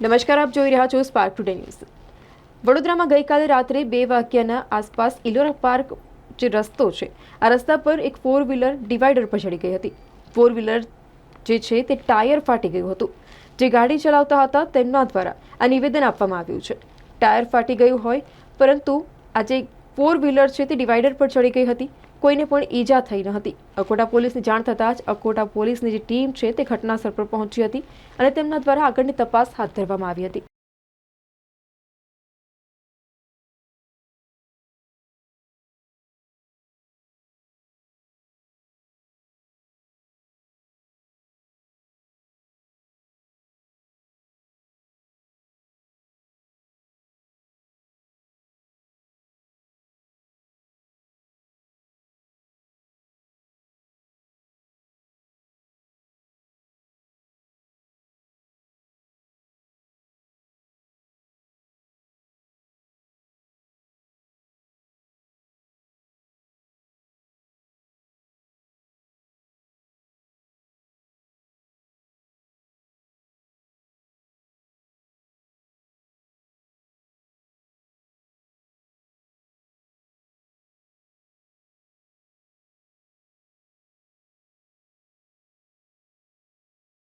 નમસ્કાર, આપ જોઈ રહ્યા છો સ્પાર્ક ટુડે ન્યૂઝ વડોદરામાં ગઈકાલે રાત્રે બે વાગ્યાના આસપાસ ઇલોરા પાર્ક જે રસ્તો છે, આ રસ્તા પર એક ફોર વ્હીલર ડિવાઈડર પર ચડી ગઈ હતી. ફોર વ્હીલર જે છે તે ટાયર ફાટી ગયું હતું. જે ગાડી ચલાવતા હતા તેમના દ્વારા આ નિવેદન આપવામાં આવ્યું છે. ટાયર ફાટી ગયું હોય, પરંતુ આ જે ફોર વ્હીલર છે તે ડિવાઈડર પર ચડી ગઈ હતી. કોઈને પણ ઈજા થઈ ન હતી. અકોટા પોલીસની જાણ થતાં જ અકોટા પોલીસની જે ટીમ છે તે ઘટનાસ્થળ પર પહોંચી હતી અને તેમના દ્વારા આગળની તપાસ હાથ ધરવામાં આવી હતી.